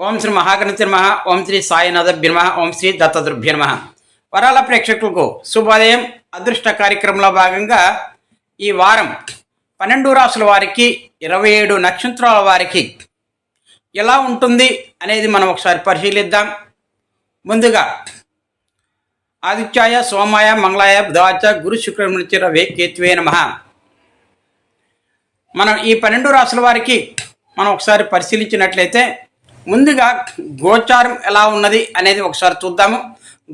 ఓం శ్రీ మహాగణతిర్మ ఓం శ్రీ సాయినాథభ్యర్మ ఓం శ్రీ దత్తదృభ్యర్మ వరాల ప్రేక్షకులకు శుభోదయం. అదృష్ట కార్యక్రమంలో భాగంగా ఈ వారం పన్నెండు రాసుల వారికి ఇరవై ఏడు నక్షత్రాల వారికి ఎలా ఉంటుంది అనేది మనం ఒకసారి పరిశీలిద్దాం. ముందుగా ఆదిత్యాయ సోమాయ మంగళాయ బుధవాచ గురు శుక్రమణి రవే కేతువే నమ. మనం ఈ పన్నెండు రాసుల వారికి మనం ఒకసారి పరిశీలించినట్లయితే ముందుగా గోచారం ఎలా ఉన్నది అనేది ఒకసారి చూద్దాము.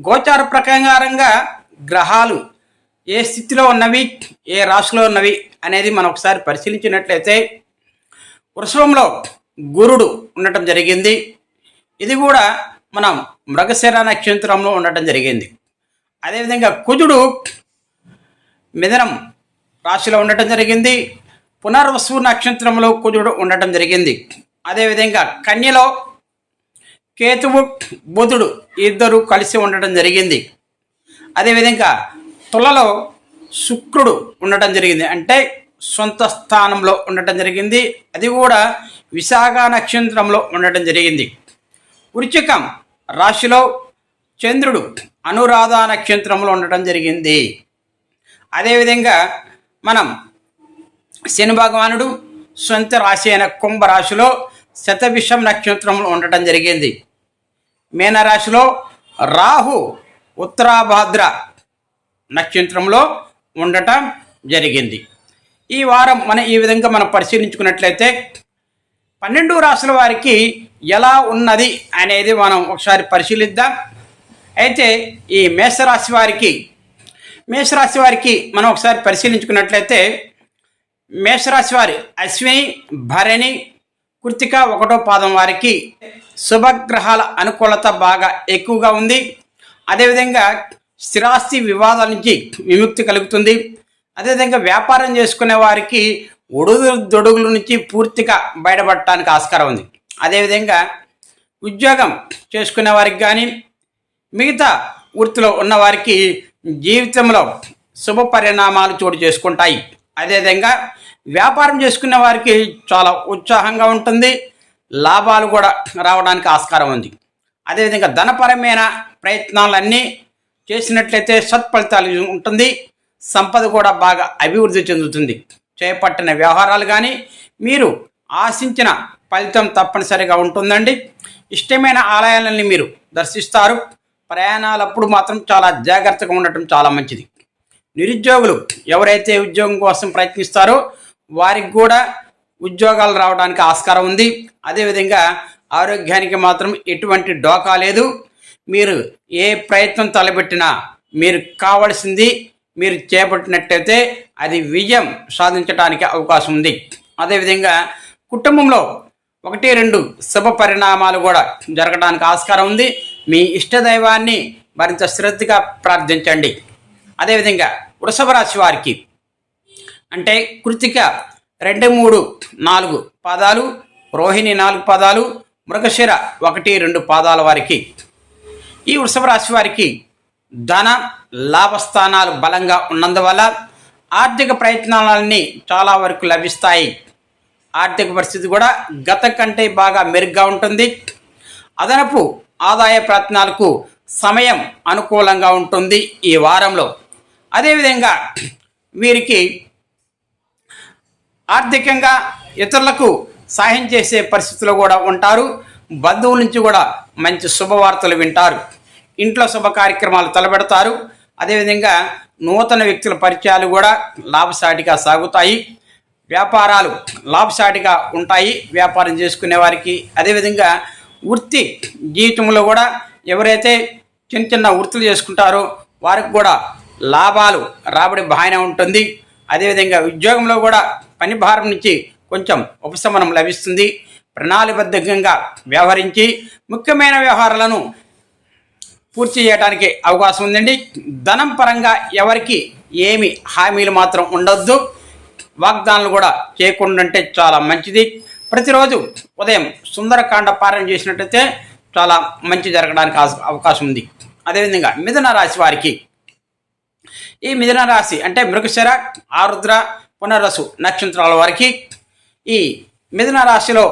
గోచార ప్రకారంగా గ్రహాలు ఏ స్థితిలో ఉన్నవి ఏ రాశిలో ఉన్నవి అనేది మనం ఒకసారి పరిశీలించినట్లయితే వృషభంలో గురుడు ఉండటం జరిగింది. ఇది కూడా మనం మృగశిర నక్షత్రంలో ఉండటం జరిగింది. అదేవిధంగా కుజుడు మిథనం రాశిలో ఉండటం జరిగింది. పునర్వసు నక్షత్రంలో కుజుడు ఉండటం జరిగింది. అదేవిధంగా కన్యలో కేతువు బుధుడు ఇద్దరు కలిసి ఉండటం జరిగింది. అదేవిధంగా తులలో శుక్రుడు ఉండటం జరిగింది. అంటే సొంత స్థానంలో ఉండటం జరిగింది. అది కూడా విశాఖ నక్షత్రంలో ఉండటం జరిగింది. వృచ్చికం రాశిలో చంద్రుడు అనురాధ నక్షత్రంలో ఉండటం జరిగింది. అదేవిధంగా మనం శని భగవానుడు సొంత రాశి అయిన కుంభరాశిలో శతభిషం నక్షత్రంలో ఉండటం జరిగింది. మీనరాశిలో రాహు ఉత్తరాభాద్ర నక్షత్రంలో ఉండటం జరిగింది. ఈ వారం మనం ఈ విధంగా మనం పరిశీలించుకున్నట్లయితే పన్నెండు రాశుల వారికి ఎలా ఉన్నది అనేది మనం ఒకసారి పరిశీలిద్దాం. అయితే ఈ మేషరాశి వారికి మేషరాశి వారికి మనం ఒకసారి పరిశీలించుకున్నట్లయితే మేషరాశి వారి అశ్విని భరణి కృతిక ఒకటో పాదం వారికి శుభగ్రహాల అనుకూలత బాగా ఎక్కువగా ఉంది. అదేవిధంగా స్థిరాస్తి వివాదాల నుంచి విముక్తి కలుగుతుంది. అదేవిధంగా వ్యాపారం చేసుకునే వారికి ఒడుగు దొడుగుల నుంచి పూర్తిగా బయటపడటానికి ఆస్కారం ఉంది. అదేవిధంగా ఉద్యోగం చేసుకునే వారికి కానీ మిగతా వృత్తిలో ఉన్నవారికి జీవితంలో శుభ పరిణామాలు చోటు చేసుకుంటాయి. అదేవిధంగా వ్యాపారం చేసుకునే వారికి చాలా ఉత్సాహంగా ఉంటుంది. లాభాలు కూడా రావడానికి ఆస్కారం ఉంది. అదేవిధంగా ధనపరమైన ప్రయత్నాలన్నీ చేసినట్లయితే సత్ఫలితాలు ఉంటుంది. సంపద కూడా బాగా అభివృద్ధి చెందుతుంది. చేపట్టిన వ్యవహారాలు కానీ మీరు ఆశించిన ఫలితం తప్పనిసరిగా ఉంటుందండి. ఇష్టమైన ఆలయాలని మీరు దర్శిస్తారు. ప్రయాణాలప్పుడు మాత్రం చాలా జాగ్రత్తగా ఉండటం చాలా మంచిది. నిరుద్యోగులు ఎవరైతే ఉద్యోగం కోసం ప్రయత్నిస్తారో వారికి కూడా ఉద్యోగాలు రావడానికి ఆస్కారం ఉంది. అదేవిధంగా ఆరోగ్యానికి మాత్రం ఎటువంటి డోకా లేదు. మీరు ఏ ప్రయత్నం తలపెట్టినా మీరు కావలసింది మీరు చేపట్టినట్టయితే అది విజయం సాధించడానికి అవకాశం ఉంది. అదేవిధంగా కుటుంబంలో ఒకటి రెండు శుభ పరిణామాలు కూడా జరగడానికి ఆస్కారం ఉంది. మీ ఇష్టదైవాన్ని మరింత శ్రద్ధగా ప్రార్థించండి. అదేవిధంగా వృషభ రాశి వారికి అంటే కృతిక రెండు మూడు నాలుగు పాదాలు రోహిణి నాలుగు పాదాలు మృగశిర ఒకటి రెండు పాదాల వారికి. ఈ వృషభ రాశి వారికి ధన లాభస్థానాలు బలంగా ఉన్నందువల్ల ఆర్థిక ప్రయత్నాలన్నీ చాలా వరకు లభిస్తాయి. ఆర్థిక పరిస్థితి కూడా గత కంటే బాగా మెరుగ్గా ఉంటుంది. అదనపు ఆదాయ ప్రయత్నాలకు సమయం అనుకూలంగా ఉంటుంది ఈ వారంలో. అదేవిధంగా వీరికి ఆర్థికంగా ఇతరులకు సహాయం చేసే పరిస్థితిలో కూడా ఉంటారు. బంధువుల నుంచి కూడా మంచి శుభవార్తలు వింటారు. ఇంట్లో శుభ కార్యక్రమాలు తలపెడతారు. అదేవిధంగా నూతన వ్యక్తుల పరిచయాలు కూడా లాభసాటిగా సాగుతాయి. వ్యాపారాలు లాభసాటిగా ఉంటాయి. వ్యాపారం చేసుకునే వారికి. అదేవిధంగా వృత్తి జీవితంలో కూడా ఎవరైతే చిన్న చిన్న వృత్తులు చేసుకుంటారో వారికి కూడా లాభాలు రాబడి బాగానే ఉంటుంది. అదేవిధంగా ఉద్యోగంలో కూడా పని భారం నుంచి కొంచెం ఉపశమనం లభిస్తుంది. ప్రణాళిబద్ధంగా వ్యవహరించి ముఖ్యమైన వ్యవహారాలను పూర్తి చేయడానికి అవకాశం ఉందండి. ధనం పరంగా ఎవరికి ఏమి హామీలు మాత్రం ఉండొద్దు. వాగ్దానాలు కూడా చేయకుండా చాలా మంచిది. ప్రతిరోజు ఉదయం సుందరకాండ పారాయణ చేసినట్టయితే చాలా మంచి జరగడానికి అవకాశం ఉంది. అదేవిధంగా మిథున రాశి వారికి ఈ మిథున రాశి అంటే మృగశర ఆరుద్ర పునరసు నక్షత్రాల వారికి. ఈ మిథున రాశిలో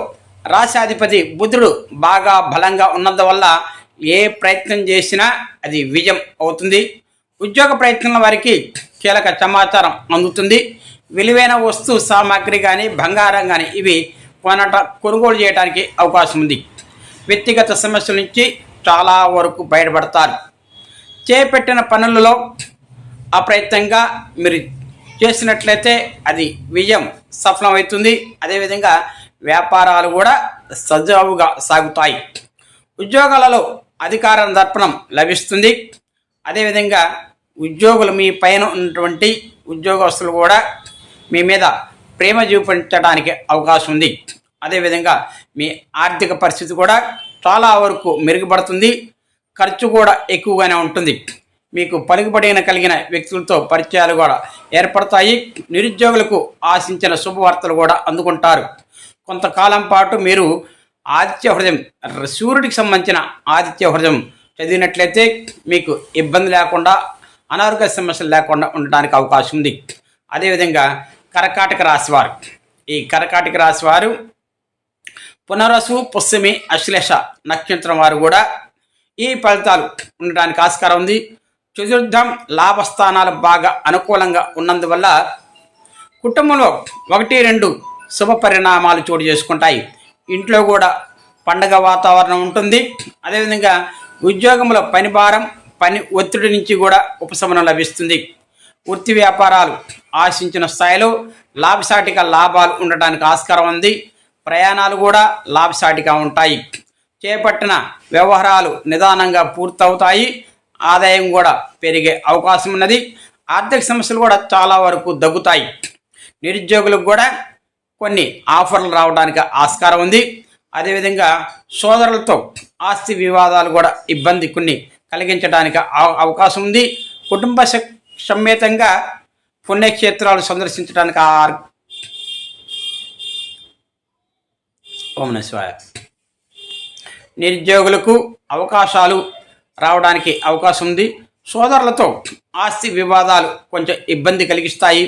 రాశాధిపతి బుధుడు బాగా బలంగా ఉన్నందు వల్ల ఏ ప్రయత్నం చేసినా అది విజయం అవుతుంది. ఉద్యోగ ప్రయత్నాల వారికి కీలక సమాచారం అందుతుంది. విలువైన వస్తు సామాగ్రి కానీ బంగారం కానీ ఇవి కొనట కొనుగోలు చేయడానికి అవకాశం ఉంది. వ్యక్తిగత సమస్యల నుంచి చాలా వరకు బయటపడతారు. చేపట్టిన పనులలో అప్రయత్నంగా మీరు చేసినట్లయితే అది విజయం సఫలమవుతుంది. అదేవిధంగా వ్యాపారాలు కూడా సజావుగా సాగుతాయి. ఉద్యోగాలలో అధికార దర్పణం లభిస్తుంది. అదేవిధంగా ఉద్యోగులు మీ పైన ఉన్నటువంటి ఉద్యోగస్తులు కూడా మీ మీద ప్రేమ చూపించడానికి అవకాశం ఉంది. అదేవిధంగా మీ ఆర్థిక పరిస్థితి కూడా చాలా వరకు మెరుగుపడుతుంది. ఖర్చు కూడా ఎక్కువగానే ఉంటుంది. మీకు పలుకుబడిన కలిగిన వ్యక్తులతో పరిచయాలు కూడా ఏర్పడతాయి. నిరుద్యోగులకు ఆశించిన శుభవార్తలు కూడా అందుకుంటారు. కొంతకాలం పాటు మీరు ఆదిత్య హృదయం సూర్యుడికి సంబంధించిన ఆదిత్య హృదయం చదివినట్లయితే మీకు ఇబ్బంది లేకుండా అనారోగ్య సమస్యలు లేకుండా ఉండడానికి అవకాశం ఉంది. అదేవిధంగా కరకాటక రాశి వారు ఈ కరకాటక రాశి వారు పునరసు పుష్యమి అశ్లేష నక్షత్రం వారు కూడా ఈ ఫలితాలు ఉండడానికి ఆస్కారం ఉంది. చతుర్థం లాభస్థానాలు బాగా అనుకూలంగా ఉన్నందువల్ల కుటుంబంలో ఒకటి రెండు శుభ పరిణామాలు చోటు చేసుకుంటాయి. ఇంట్లో కూడా పండగ వాతావరణం ఉంటుంది. అదేవిధంగా ఉద్యోగంలో పని భారం పని ఒత్తిడి నుంచి కూడా ఉపశమనం లభిస్తుంది. వృత్తి వ్యాపారాలు ఆశించిన స్థాయిలో లాభసాటిగా లాభాలు ఉండడానికి ఆస్కారం ఉంది. ప్రయాణాలు కూడా లాభసాటిగా ఉంటాయి. చేపట్టిన వ్యవహారాలు నిదానంగా పూర్తవుతాయి. ఆదాయం కూడా పెరిగే అవకాశం ఉన్నది. ఆర్థిక సమస్యలు కూడా చాలా వరకు దగ్గుతాయి. నిరుద్యోగులకు కూడా కొన్ని ఆఫర్లు రావడానికి ఆస్కారం ఉంది. అదేవిధంగా సోదరులతో ఆస్తి వివాదాలు కూడా ఇబ్బంది కొన్ని కలిగించడానికి అవ- అవకాశం ఉంది. కుటుంబ స- సమేతంగా పుణ్యక్షేత్రాలు సందర్శించడానికి ఆ ఓం నిరుద్యోగులకు అవకాశాలు రావడానికి అవకాశం ఉంది. సోదరులతో ఆస్తి వివాదాలు కొంచెం ఇబ్బంది కలిగిస్తాయి.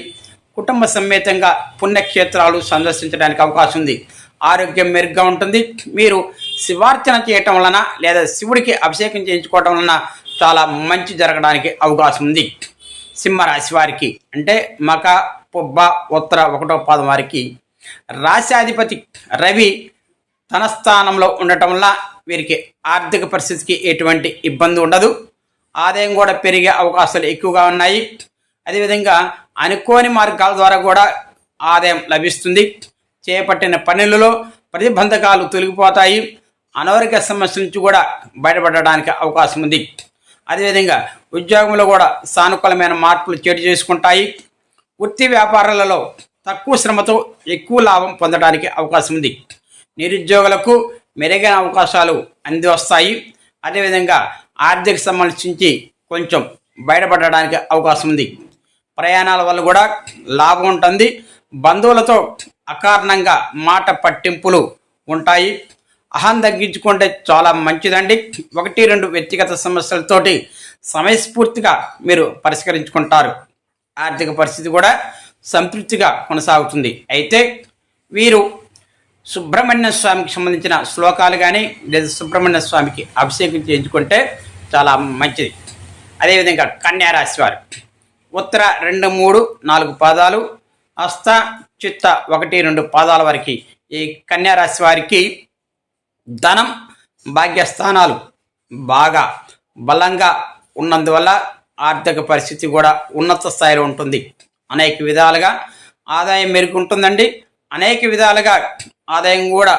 కుటుంబ సమేతంగా పుణ్యక్షేత్రాలు సందర్శించడానికి అవకాశం ఉంది. ఆరోగ్యం మెరుగ్గా ఉంటుంది. మీరు శివార్చన చేయటం వలన లేదా శివుడికి అభిషేకం చేయించుకోవటం వలన చాలా మంచి జరగడానికి అవకాశం ఉంది. సింహరాశి వారికి అంటే మక పుబ్బ ఉత్తర ఒకటో పాదం వారికి రాశాధిపతి రవి తన స్థానంలో ఉండటం వల్ల వీరికి ఆర్థిక పరిస్థితికి ఎటువంటి ఇబ్బంది ఉండదు. ఆదాయం కూడా పెరిగే అవకాశాలు ఎక్కువగా ఉన్నాయి. అదేవిధంగా అనుకోని మార్గాల ద్వారా కూడా ఆదాయం లభిస్తుంది. చేపట్టిన పనులలో ప్రతిబంధకాలు తొలగిపోతాయి. అనారోగ్య సమస్యల నుంచి కూడా బయటపడడానికి అవకాశం ఉంది. అదేవిధంగా ఉద్యోగంలో కూడా సానుకూలమైన మార్పులు చేటు చేసుకుంటాయి. వృత్తి వ్యాపారాలలో తక్కువ శ్రమతో ఎక్కువ లాభం పొందడానికి అవకాశం ఉంది. నిరుద్యోగులకు మెరుగైన అవకాశాలు అంది వస్తాయి అదేవిధంగా ఆర్థిక సంబంధించి కొంచెం బయటపడడానికి అవకాశం ఉంది. ప్రయాణాల వల్ల కూడా లాభం ఉంటుంది. బంధువులతో అకారణంగా మాట పట్టింపులు ఉంటాయి. అహం తగ్గించుకుంటే చాలా మంచిదండి. ఒకటి రెండు వ్యక్తిగత సమస్యలతోటి సమయస్ఫూర్తిగా మీరు పరిష్కరించుకుంటారు. ఆర్థిక పరిస్థితి కూడా సంతృప్తిగా కొనసాగుతుంది. అయితే వీరు సుబ్రహ్మణ్య స్వామికి సంబంధించిన శ్లోకాలు కానీ లేదా సుబ్రహ్మణ్య స్వామికి అభిషేకం చేయించుకుంటే చాలా మంచిది. అదేవిధంగా కన్యారాశి వారు ఉత్తర రెండు మూడు నాలుగు పాదాలు హస్త చిత్త ఒకటి రెండు పాదాల వరకు ఈ కన్యారాశి వారికి ధనం భాగ్యస్థానాలు బాగా బలంగా ఉన్నందువల్ల ఆర్థిక పరిస్థితి కూడా ఉన్నత స్థాయిలో ఉంటుంది. అనేక విధాలుగా ఆదాయం మెరుగుంటుందండి అనేక విధాలుగా ఆదాయం కూడా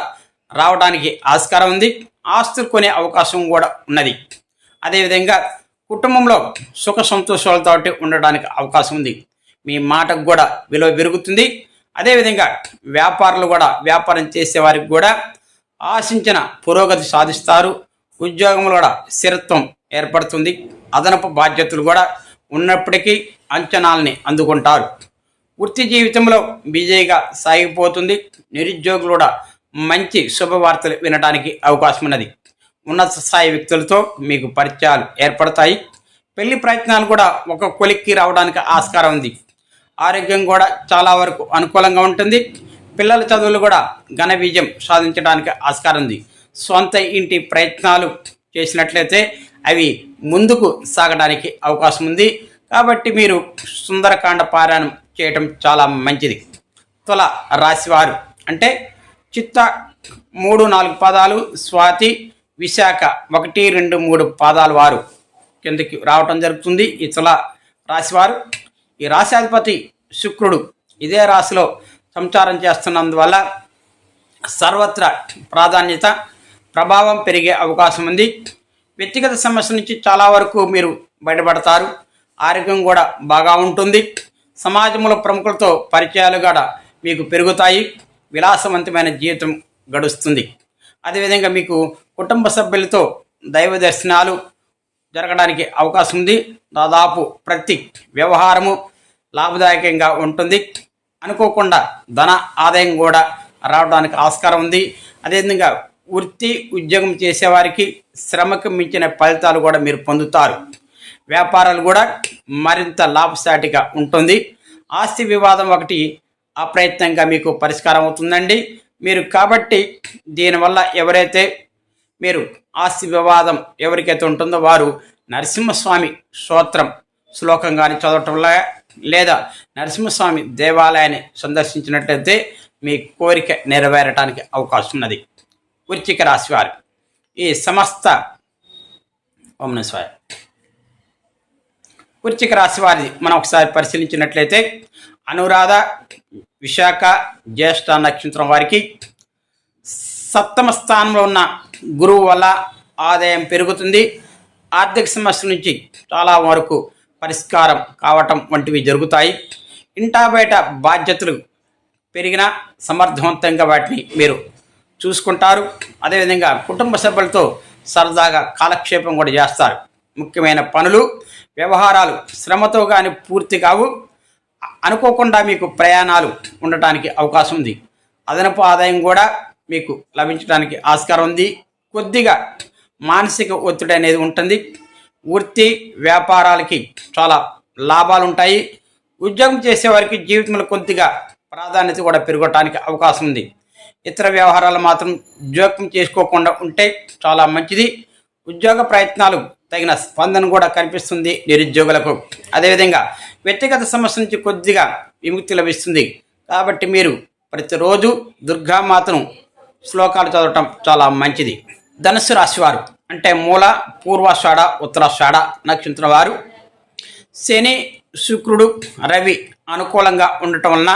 రావడానికి ఆస్కారం ఉంది. ఆస్తులు కొనే అవకాశం కూడా ఉన్నది. అదేవిధంగా కుటుంబంలో సుఖ సంతోషాలతో ఉండడానికి అవకాశం ఉంది. మీ మాటకు కూడా విలువ పెరుగుతుంది. అదేవిధంగా వ్యాపారులు కూడా వ్యాపారం చేసే వారికి కూడా ఆశించిన పురోగతి సాధిస్తారు. ఉద్యోగంలో కూడా స్థిరత్వం ఏర్పడుతుంది. అదనపు బాధ్యతలు కూడా ఉన్నప్పటికీ అంచనాల్ని అందుకుంటారు. వృత్తి జీవితంలో బిజీగా సాగిపోతుంది. నిరుద్యోగులు కూడా మంచి శుభవార్తలు వినడానికి అవకాశం ఉన్నది ఉన్నత స్థాయి వ్యక్తులతో మీకు పరిచయాలు ఏర్పడతాయి. పెళ్ళి ప్రయత్నాలు కూడా ఒక కొలిక్కి రావడానికి ఆస్కారం ఉంది. ఆరోగ్యం కూడా చాలా వరకు అనుకూలంగా ఉంటుంది. పిల్లల చదువులు కూడా ఘన విజయం సాధించడానికి ఆస్కారం ఉంది. సొంత ఇంటి ప్రయత్నాలు చేసినట్లయితే అవి ముందుకు సాగడానికి అవకాశం ఉంది. కాబట్టి మీరు సుందరకాండ పారాయణం చేయటం చాలా మంచిది. తుల రాశివారు అంటే చిత్త మూడు నాలుగు పాదాలు స్వాతి విశాఖ ఒకటి రెండు మూడు పాదాలు వారు కిందకి రావటం జరుగుతుంది. ఈ తుల రాశివారు ఈ రాశాధిపతి శుక్రుడు ఇదే రాశిలో సంచారం చేస్తున్నందువల్ల సర్వత్రా ప్రాధాన్యత ప్రభావం పెరిగే అవకాశం ఉంది. వ్యక్తిగత సమస్య నుంచి చాలా వరకు మీరు బయటపడతారు. ఆరోగ్యం కూడా బాగా ఉంటుంది. సమాజంలో ప్రముఖులతో పరిచయాలు కూడా మీకు పెరుగుతాయి. విలాసవంతమైన జీవితం గడుస్తుంది. అదేవిధంగా మీకు కుటుంబ సభ్యులతో దైవ దర్శనాలు జరగడానికి అవకాశం ఉంది. దాదాపు ప్రతి వ్యవహారము లాభదాయకంగా ఉంటుంది. అనుకోకుండా ధన ఆదాయం కూడా రావడానికి ఆస్కారం ఉంది. అదేవిధంగా వృత్తి ఉద్యోగం చేసేవారికి శ్రమకు మించిన ఫలితాలు కూడా మీరు పొందుతారు. వ్యాపారాలు కూడా మరింత లాభసాటిగా ఉంటుంది. ఆస్తి వివాదం ఒకటి అప్రయత్నంగా మీకు పరిష్కారం అవుతుందండి. మీరు కాబట్టి దీనివల్ల ఎవరైతే మీరు ఆస్తి వివాదం ఎవరికైతే ఉంటుందో వారు నరసింహస్వామి స్తోత్రం శ్లోకం కానీ చదవటం లేదా నరసింహస్వామి దేవాలయాన్ని సందర్శించినట్లయితే మీ కోరిక నెరవేరటానికి అవకాశం ఉన్నది. వృచ్చిక రాశి వారు. ఈ సమస్త ఓం వృచ్చిక రాశి వారిది మనం ఒకసారి పరిశీలించినట్లయితే అనురాధ విశాఖ జ్యేష్ఠ నక్షత్రం వారికి సప్తమ స్థానంలో ఉన్న గురువు వల్ల ఆదాయం పెరుగుతుంది. ఆర్థిక సమస్యల నుంచి చాలా వరకు పరిష్కారం కావటం వంటివి జరుగుతాయి. ఇంటా బయట బాధ్యతలు పెరిగిన సమర్థవంతంగా వాటిని మీరు చూసుకుంటారు. అదేవిధంగా కుటుంబ సభ్యులతో సరదాగా కాలక్షేపం కూడా చేస్తారు. ముఖ్యమైన పనులు వ్యవహారాలు శ్రమతో కానీ పూర్తి కావు. అనుకోకుండా మీకు ప్రయాణాలు ఉండటానికి అవకాశం ఉంది. అదనపు ఆదాయం కూడా మీకు లభించడానికి ఆస్కారం ఉంది. కొద్దిగా మానసిక ఒత్తిడి అనేది ఉంటుంది. వృత్తి వ్యాపారాలకి చాలా లాభాలు ఉంటాయి. ఉద్యోగం చేసేవారికి జీవితంలో కొద్దిగా ప్రాధాన్యత కూడా పెరగటానికి అవకాశం ఉంది. ఇతర వ్యవహారాలు మాత్రం జోక్యం చేసుకోకుండా ఉంటే చాలా మంచిది. ఉద్యోగ ప్రయత్నాలు తగిన స్పందన కూడా కనిపిస్తుంది నిరుద్యోగులకు. అదేవిధంగా వ్యక్తిగత సమస్య నుంచి కొద్దిగా విముక్తి లభిస్తుంది. కాబట్టి మీరు ప్రతిరోజు దుర్గామాతను శ్లోకాలు చదవటం చాలా మంచిది. ధనుసు రాశివారు అంటే మూల పూర్వాషాఢ ఉత్తరాషాఢ నక్షత్రం వారు శని శుక్రుడు రవి అనుకూలంగా ఉండటం వలన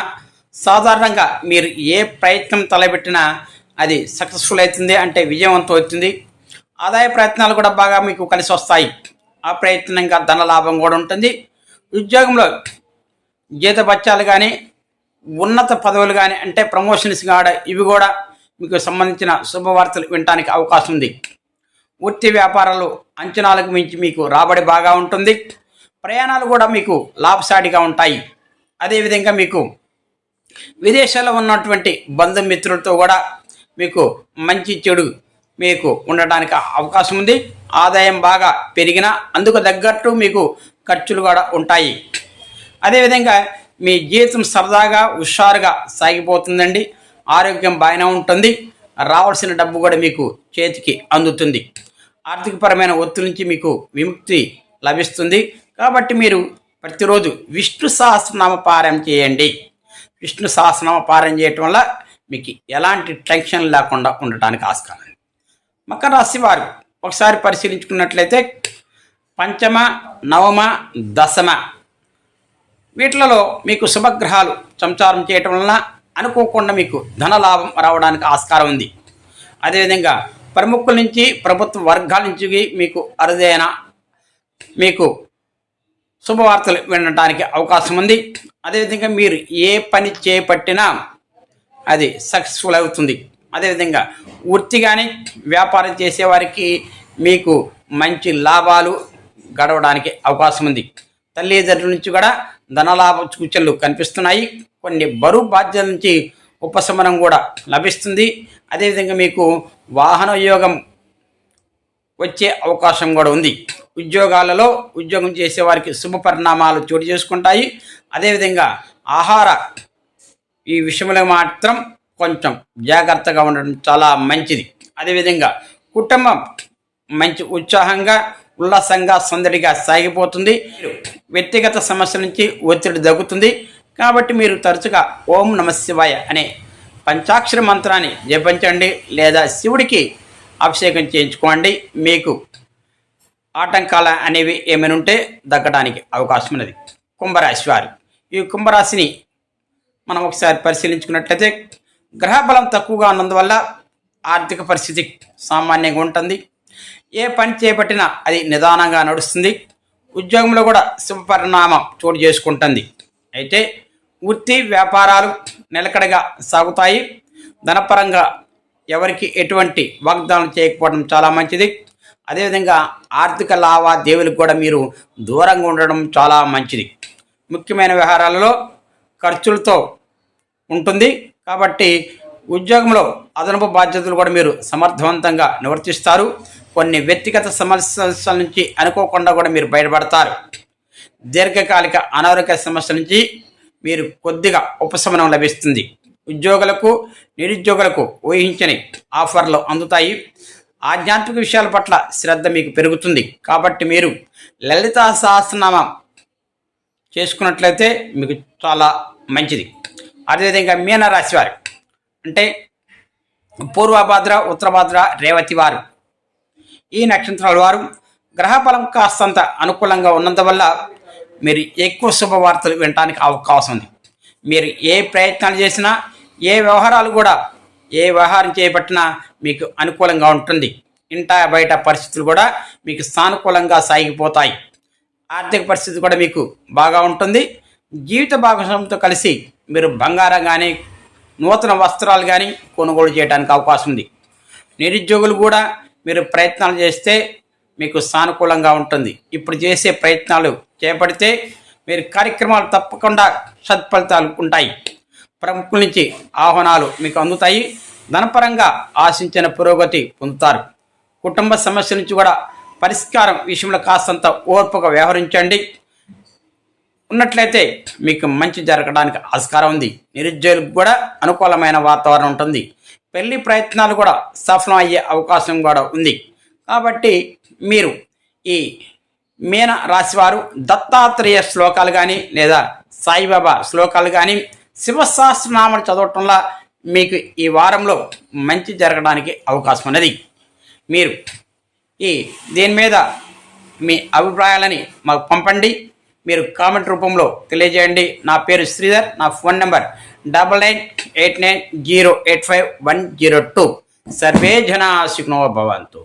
సాధారణంగా మీరు ఏ ప్రయత్నం తలబెట్టినా అది సక్సెస్ఫుల్ అవుతుంది అంటే విజయవంతం అవుతుంది. ఆదాయ ప్రయత్నాలు కూడా బాగా మీకు కలిసి వస్తాయి. ఆ ప్రయత్నంగా ధన లాభం కూడా ఉంటుంది. ఉద్యోగంలో జీతభత్యాలు కానీ ఉన్నత పదవులు కానీ అంటే ప్రమోషన్స్ కాడ ఇవి కూడా మీకు సంబంధించిన శుభవార్తలు వినడానికి అవకాశం ఉంది. వృత్తి వ్యాపారాలు అంచనాలకు మించి మీకు రాబడి బాగా ఉంటుంది. ప్రయాణాలు కూడా మీకు లాభసాటిగా ఉంటాయి. అదేవిధంగా మీకు విదేశాల్లో ఉన్నటువంటి బంధుమిత్రులతో కూడా మీకు మంచి చెడు మీకు ఉండడానికి అవకాశం ఉంది. ఆదాయం బాగా పెరిగినా అందుకు తగ్గట్టు మీకు ఖర్చులు కూడా ఉంటాయి. అదేవిధంగా మీ జీవితం సరదాగా హుషారుగా సాగిపోతుందండి. ఆరోగ్యం బాగానే ఉంటుంది. రావాల్సిన డబ్బు కూడా మీకు చేతికి అందుతుంది. ఆర్థికపరమైన ఒత్తిడి నుంచి మీకు విముక్తి లభిస్తుంది. కాబట్టి మీరు ప్రతిరోజు విష్ణు సహస్రనామ పారాయణ చేయండి. విష్ణు సహస్రనామ పారాయణ చేయటం వల్ల మీకు ఎలాంటి టెన్షన్ లేకుండా ఉండటానికి ఆస్కారం. మకర రాశి వారు. ఒకసారి పరిశీలించుకున్నట్లయితే పంచమ నవమ దశమ. వీటిలలో మీకు శుభగ్రహాలు సంచారం చేయటం వలన అనుకోకుండా మీకు ధనలాభం రావడానికి ఆస్కారం ఉంది. అదేవిధంగా ప్రముఖుల నుంచి ప్రభుత్వ వర్గాల నుంచి మీకు అరుదైన మీకు శుభవార్తలు వినడానికి అవకాశం ఉంది. అదేవిధంగా మీరు ఏ పని చేపట్టినా అది సక్సెస్ఫుల్ అవుతుంది. అదేవిధంగా వృత్తిగానే వ్యాపారం చేసేవారికి మీకు మంచి లాభాలు గడవడానికి అవకాశం ఉంది తల్లిదండ్రుల నుంచి కూడా ధనలాభ సూచనలు కనిపిస్తున్నాయి. కొన్ని బరువు బాధ్యతల నుంచి ఉపశమనం కూడా లభిస్తుంది. అదేవిధంగా మీకు వాహన యోగం వచ్చే అవకాశం కూడా ఉంది. ఉద్యోగాలలో ఉద్యోగం చేసేవారికి శుభ పరిణామాలు చోటు చేసుకుంటాయి. అదేవిధంగా ఆహార ఈ విషయంలో మాత్రం కొంచెం జాగ్రత్తగా ఉండడం చాలా మంచిది. అదేవిధంగా కుటుంబం మంచి ఉత్సాహంగా ఉల్లాసంగా సందడిగా సాగిపోతుంది. వ్యక్తిగత సమస్యల నుంచి ఒత్తిడి తగ్గుతుంది. కాబట్టి మీరు తరచుగా ఓం నమ శివాయ అనే పంచాక్షర మంత్రాన్ని జపించండి లేదా శివుడికి అభిషేకం చేయించుకోండి. మీకు ఆటంకాలు అనేవి ఏమైనా ఉంటే దగ్గడానికి అవకాశం ఉన్నది. కుంభరాశి వారు. ఈ కుంభరాశిని మనం ఒకసారి పరిశీలించుకున్నట్లయితే గ్రహబలం తక్కువగా ఉన్నందువల్ల ఆర్థిక పరిస్థితి సామాన్యంగా ఉంటుంది. ఏ పని చేపట్టినా అది నిదానంగా నడుస్తుంది. ఉద్యోగంలో కూడా శుభ పరిణామం చోటు చేసుకుంటుంది. అయితే వృత్తి వ్యాపారాలు నిలకడగా సాగుతాయి. ధనపరంగా ఎవరికి ఎటువంటి వాగ్దానం చేయకపోవడం చాలా మంచిది. అదేవిధంగా ఆర్థిక లావాదేవీలకు కూడా మీరు దూరంగా ఉండడం చాలా మంచిది. ముఖ్యమైన వ్యవహారాలలో ఖర్చులతో ఉంటుంది. కాబట్టి ఉద్యోగంలో అదనపు బాధ్యతలు కూడా మీరు సమర్థవంతంగా నివర్తిస్తారు. కొన్ని వ్యక్తిగత సమస్యల నుంచి అనుకోకుండా కూడా మీరు బయటపడతారు. దీర్ఘకాలిక అనారోగ్య సమస్యల నుంచి మీరు కొద్దిగా ఉపశమనం లభిస్తుంది. ఉద్యోగులకు నిరుద్యోగులకు ఊహించని ఆఫర్లు అందుతాయి. ఆధ్యాత్మిక విషయాల పట్ల శ్రద్ధ మీకు పెరుగుతుంది. కాబట్టి మీరు లలితా సహస్రనామం చేసుకున్నట్లయితే మీకు చాలా మంచిది. అదేవిధంగా మీనరాశి వారు. అంటే పూర్వభద్ర ఉత్తరభద్ర రేవతి వారు. ఈ నక్షత్రాల వారు గ్రహబలం కాస్తంత అనుకూలంగా ఉన్నందువల్ల మీరు ఎక్కువ శుభవార్తలు వినడానికి అవకాశం ఉంది. మీరు ఏ ప్రయత్నాలు చేసినా ఏ వ్యవహారాలు కూడా ఏ వ్యవహారం చేపట్టినా మీకు అనుకూలంగా ఉంటుంది. ఇంట బయట పరిస్థితులు కూడా మీకు సానుకూలంగా సాగిపోతాయి. ఆర్థిక పరిస్థితి కూడా మీకు బాగా ఉంటుంది. జీవిత భాగస్వామితో కలిసి మీరు బంగారం కానీ నూతన వస్త్రాలు కానీ కొనుగోలు చేయడానికి అవకాశం ఉంది. నిరుద్యోగులు కూడా మీరు ప్రయత్నాలు చేస్తే మీకు సానుకూలంగా ఉంటుంది. ఇప్పుడు చేసే ప్రయత్నాలు చేపడితే మీరు కార్యక్రమాలు తప్పకుండా సత్ఫలితాలు ఉంటాయి. ప్రముఖుల నుంచి ఆహ్వానాలు మీకు అందుతాయి. ధనపరంగా ఆశించిన పురోగతి పొందుతారు. కుటుంబ సమస్య నుంచి కూడా పరిష్కారం విషయంలో కాస్తంత ఓర్పుగా వ్యవహరించండి. ఉన్నట్లయితే మీకు మంచి జరగడానికి ఆస్కారం ఉంది. నిరుద్యోగులకు కూడా అనుకూలమైన వాతావరణం ఉంటుంది. పెళ్ళి ప్రయత్నాలు కూడా సఫలం అయ్యే అవకాశం కూడా ఉంది. కాబట్టి మీరు ఈ మీన రాశివారు దత్తాత్రేయ శ్లోకాలు కానీ లేదా సాయిబాబా శ్లోకాలు కానీ శివసహస్రనామాలు చదవటంలో మీకు ఈ వారంలో మంచి జరగడానికి అవకాశం ఉన్నది. మీరు ఈ దీని మీద మీ అభిప్రాయాలని మాకు పంపండి. మీరు కామెంట్ రూపంలో తెలియజేయండి. నా పేరు శ్రీధర్ నా phone number double nine eight nine zero eight five one zero two. Survey జనా సుఖినో భవంతు.